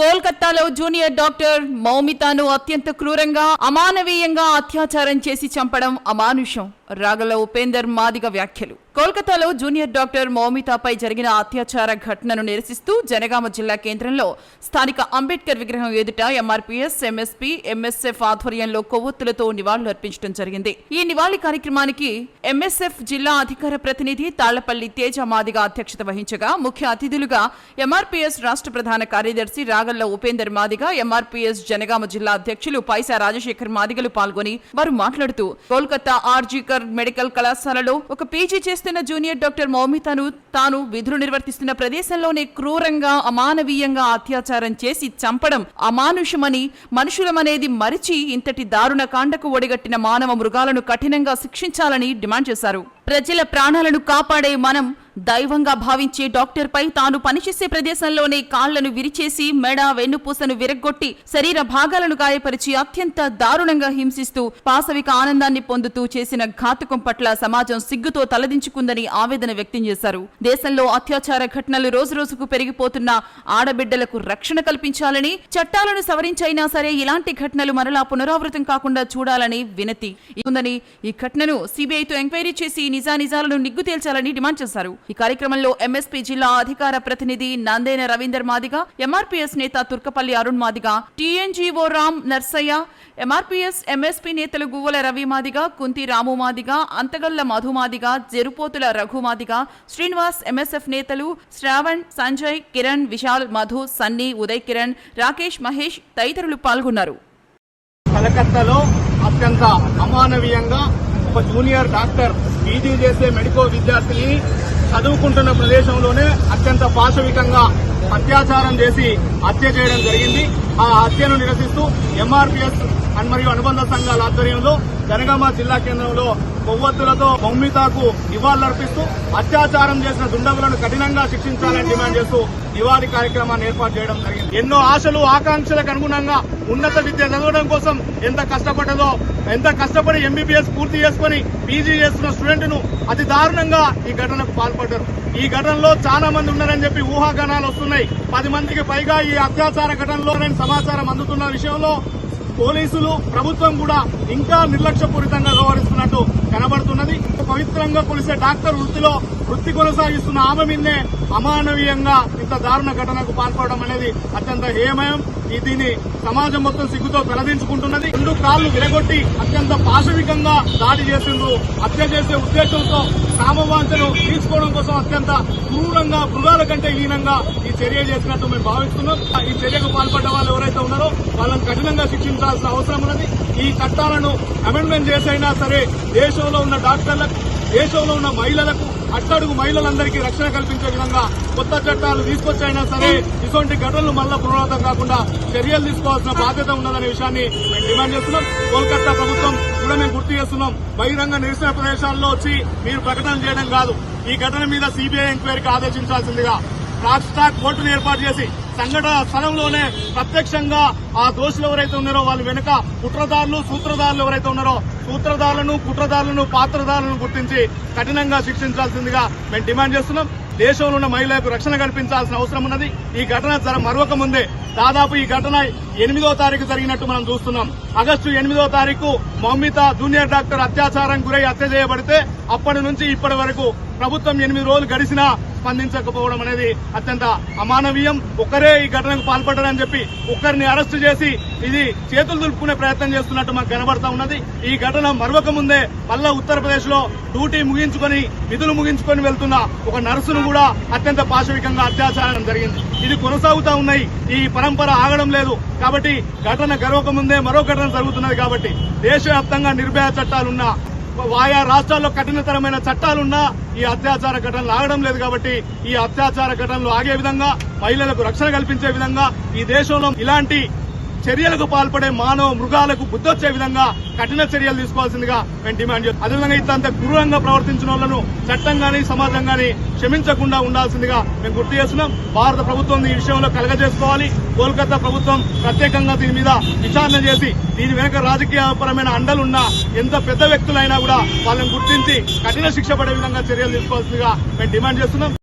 కోల్కతాలో junior doctor మౌమితాను అత్యంత క్రూరంగా అమానవీయంగా అత్యాచారం చేసి చంపడం అమానుషం. రాగల ఉపేందర్ మాదిగ వ్యాఖ్యలు. కోల్కతాలో జూనియర్ డాక్టర్ మౌమితాపై జరిగిన అత్యాచార ఘటనను నిరసిస్తూ జనగామ జిల్లా కేంద్రంలో స్థానిక అంబేద్కర్ విగ్రహం ఎదుట ఎంఆర్పీఎస్ ఎంఎస్పీ ఎంఎస్ఎఫ్ ఆధ్వర్యంలో కొవ్వొత్తులతో నివాళులు అర్పించడం జరిగింది. ఈ నివాళి కార్యక్రమానికి ఎంఎస్ఎఫ్ జిల్లా అధికార ప్రతినిధి తాళ్ళపల్లి తేజ మాదిగ అధ్యక్షత వహించగా ముఖ్య అతిథులుగా ఎంఆర్పీఎస్ రాష్ట్ర ప్రధాన కార్యదర్శి రాగల్ల ఉపేందర్ మాదిగ ఎంఆర్పీఎస్ జనగామ జిల్లా అధ్యక్షులు పైసా రాజశేఖర్ మాదిగలు పాల్గొని వారు మాట్లాడుతూ కోల్కతా ఆర్జీకర్ మెడికల్ కళాశాలలో ఒక పీజీ చేస్తున్న జూనియర్ డాక్టర్ మౌమితను తాను విధులు నిర్వర్తిస్తున్న ప్రదేశంలోనే క్రూరంగా అమానవీయంగా అత్యాచారం చేసి చంపడం అమానుషమని మనుషులమనేది మరిచి ఇంతటి దారుణ కాండకు ఒడిగట్టిన మానవ మృగాలను కఠినంగా శిక్షించాలని డిమాండ్ చేశారు. ప్రజల ప్రాణాలను కాపాడే మనం దైవంగా భావించే డాక్టర్ పై తాను పనిచేసే ప్రదేశంలోనే కాళ్ళను విరిచేసి మెడ వెన్నుపూసను విరగ్గొట్టి శరీర భాగాలను గాయపరిచి అత్యంత దారుణంగా హింసిస్తూ పాశవిక ఆనందాన్ని పొందుతూ చేసిన ఘాతుకం పట్ల సమాజం సిగ్గుతో తలదించుకుందని ఆవేదన వ్యక్తం చేశారు. దేశంలో అత్యాచార ఘటనలు రోజురోజుకు పెరిగిపోతున్న ఆడబిడ్డలకు రక్షణ కల్పించాలని చట్టాలను సవరించైనా సరే ఇలాంటి ఘటనలు మరలా పునరావృతం కాకుండా చూడాలని వినతి ఉందని ఈ ఘటనను సిబిఐతో ఎంక్వైరీ చేసి నిజానిజాలను నిగ్గు తేల్చాలని డిమాండ్ చేశారు. ఈ కార్యక్రమంలో ఎంఎస్పీ జిల్లా అధికార ప్రతినిధి నందేన రవీందర్ మాదిగ ఎంఆర్పీఎస్ నేత Turkapalli Arun Madiga TNGO Ram Narsaiah MRPS MSP నేతలు గువ్వల రవి మాదిగ కుంతి రాము మాదిగ అంతగల్ల మధు మాదిగ జెరుపోతుల రఘు మాదిగ శ్రీనివాస్ ఎంఎస్ఎఫ్ నేతలు శ్రావణ్ సంజయ్ కిరణ్ విశాల్ మధు సన్నీ ఉదయ్ కిరణ్ రాకేష్ మహేష్ తదితరులు పాల్గొన్నారు. కలకత్తాలో అత్యంత అమానవీయంగా ఒక జూనియర్ డాక్టర్ పీజీ చేసే మెడికో విద్యార్థిని చదువుకుంటున్న ప్రదేశంలోనే అత్యంత పాశవికంగా అత్యాచారం చేసి హత్య చేయడం జరిగింది. ఆ హత్యను నిరసిస్తూ ఎంఆర్పీఎస్ మరియు అనుబంధ సంఘాల ఆధ్వర్యంలో జనగామ జిల్లా కేంద్రంలో కొవ్వొత్తులతో మౌమితాకు నివాళులర్పిస్తూ అత్యాచారం చేసిన దుండగులను కఠినంగా శిక్షించాలని డిమాండ్ చేస్తూ నివాళి కార్యక్రమాన్ని ఏర్పాటు చేయడం జరిగింది. ఎన్నో ఆశలు ఆకాంక్షలకు అనుగుణంగా ఉన్నత విద్య చదవడం కోసం ఎంత కష్టపడ్డదో ఎంత కష్టపడి ఎంబీబీఎస్ పూర్తి చేసుకుని పీజీ చేస్తున్న స్టూడెంట్ను అతి దారుణంగా ఈ ఘటనకు పాల్పడ్డారు. ఈ ఘటనలో చాలా మంది ఉన్నారని చెప్పి ఊహాగానాలు వస్తున్నాయి. పది మందికి పైగా ఈ అత్యాచార ఘటనలో సమాచారం అందుతున్న విషయంలో పోలీసులు ప్రభుత్వం కూడా ఇంకా నిర్లక్ష్యపూరితంగా వ్యవహరిస్తున్నట్టు కనబడుతున్నది. పవిత్రంగా కొలిసే డాక్టర్ వృత్తిలో వృత్తి కొనసాగిస్తున్న ఆమె మీదనే అమానవీయంగా ఇంత దారుణ ఘటనకు పాల్పడడం అనేది అత్యంత హేమయం. ఈ దీన్ని సమాజం మొత్తం సిగ్గుతో తలదించుకుంటున్నది. రెండు కాళ్ళు విరగొట్టి అత్యంత పాశవికంగా దాడి చేసిండ్రు. హత్య చేసే ఉద్దేశంతో కామవాంఛను తీర్చుకోవడం కోసం అత్యంత క్రూరంగా మృగాల కంటే హీనంగా ఈ చర్య చేసినట్టు మేము భావిస్తున్నాం. ఈ చర్యకు పాల్పడ్డ వాళ్ళు ఎవరైతే ఉన్నారో వాళ్ళని కఠినంగా శిక్షించాల్సిన అవసరం ఉన్నది. ఈ చట్టాలను అమెండ్మెంట్ చేసైనా సరే దేశంలో ఉన్న డాక్టర్లకు దేశంలో ఉన్న మహిళలకు అట్టడుగు మహిళలందరికీ రక్షణ కల్పించే విధంగా కొత్త చట్టాలు తీసుకొచ్చైనా సరే ఇటువంటి ఘటనలు మళ్ళా పునరావృతం కాకుండా చర్యలు తీసుకోవాల్సిన బాధ్యత ఉన్నదనే విషయాన్ని మేము డిమాండ్ చేస్తున్నాం. కోల్కతా ప్రభుత్వం కూడా మేము గుర్తు చేస్తున్నాం. బహిరంగ నిరసన ప్రదేశాల్లో వచ్చి మీరు ప్రకటన చేయడం కాదు. ఈ ఘటన మీద సిబిఐ ఎంక్వైరీకి ఆదేశించాల్సిందిగా రాష్ట్ర కోర్టును ఏర్పాటు చేసి సంఘటన స్థలంలోనే ప్రత్యక్షంగా ఆ దోషులు ఎవరైతే ఉన్నారో వాళ్ళ వెనుక కుట్రదారులు సూత్రధారులు ఎవరైతే ఉన్నారో సూత్రధారులను కుట్రదారులను పాత్రధారులను గుర్తించి కఠినంగా శిక్షించాల్సిందిగా మేము డిమాండ్ చేస్తున్నాం. దేశంలో ఉన్న మహిళలకు రక్షణ కల్పించాల్సిన అవసరం ఉన్నది. ఈ ఘటన జర మరొక ముందే. దాదాపు ఈ ఘటన ఎనిమిదో తారీఖు జరిగినట్టు మనం చూస్తున్నాం. ఆగస్టు ఎనిమిదో తారీఖు మమ్మిత జూనియర్ డాక్టర్ అత్యాచారం గురై హత్య చేయబడితే అప్పటి నుంచి ఇప్పటి వరకు ప్రభుత్వం ఎనిమిది రోజులు గడిచినా స్పందించకపోవడం అనేది అత్యంత అమానవీయం. ఒక్కరే ఈ ఘటనకు పాల్పడ్డారని చెప్పి ఒక్కరిని అరెస్టు చేసి ఇది చేతులు దులుపుకునే ప్రయత్నం చేస్తున్నట్టు మాకు కనబడతా ఉన్నది. ఈ ఘటన మరొక ముందే మళ్ళా ఉత్తరప్రదేశ్లో డ్యూటీ ముగించుకొని విధులు ముగించుకొని వెళ్తున్న ఒక నర్సును కూడా అత్యంత పాశవికంగా అత్యాచారం జరిగింది. ఇది కొనసాగుతా ఉన్నాయి. ఈ పరంపర ఆగడం లేదు. కాబట్టి ఘటన గర్వక ముందే మరో ఘటన జరుగుతున్నది కాబట్టి దేశవ్యాప్తంగా నిర్భయ చట్టాలున్నా ఆయా రాష్ట్రాల్లో కఠినతరమైన చట్టాలున్నా ఈ అత్యాచార ఘటనలు ఆగడం లేదు కాబట్టి ఈ అత్యాచార ఘటనలు ఆగే విధంగా మహిళలకు రక్షణ కల్పించే విధంగా ఈ దేశంలో ఇలాంటి చర్యలకు పాల్పడే మానవ మృగాలకు బుద్ధొచ్చే విధంగా కఠిన చర్యలు తీసుకోవాల్సిందిగా మేము డిమాండ్ చేస్తాం అదేవిధంగా ఇంత క్రూరంగా ప్రవర్తించిన వాళ్ళను చట్టం కానీ సమాజం కానీ క్షమించకుండా ఉండాల్సిందిగా మేము గుర్తు చేస్తున్నాం. భారత ప్రభుత్వం ఈ విషయంలో కలగజేసుకోవాలి. కోల్కతా ప్రభుత్వం ప్రత్యేకంగా దీని మీద విచారణ చేసి దీని వెనుక రాజకీయపరమైన అండలున్నా ఎంత పెద్ద వ్యక్తులైనా కూడా వాళ్ళని గుర్తించి కఠిన శిక్ష పడే విధంగా చర్యలు తీసుకోవాల్సిందిగా మేము డిమాండ్ చేస్తున్నాం.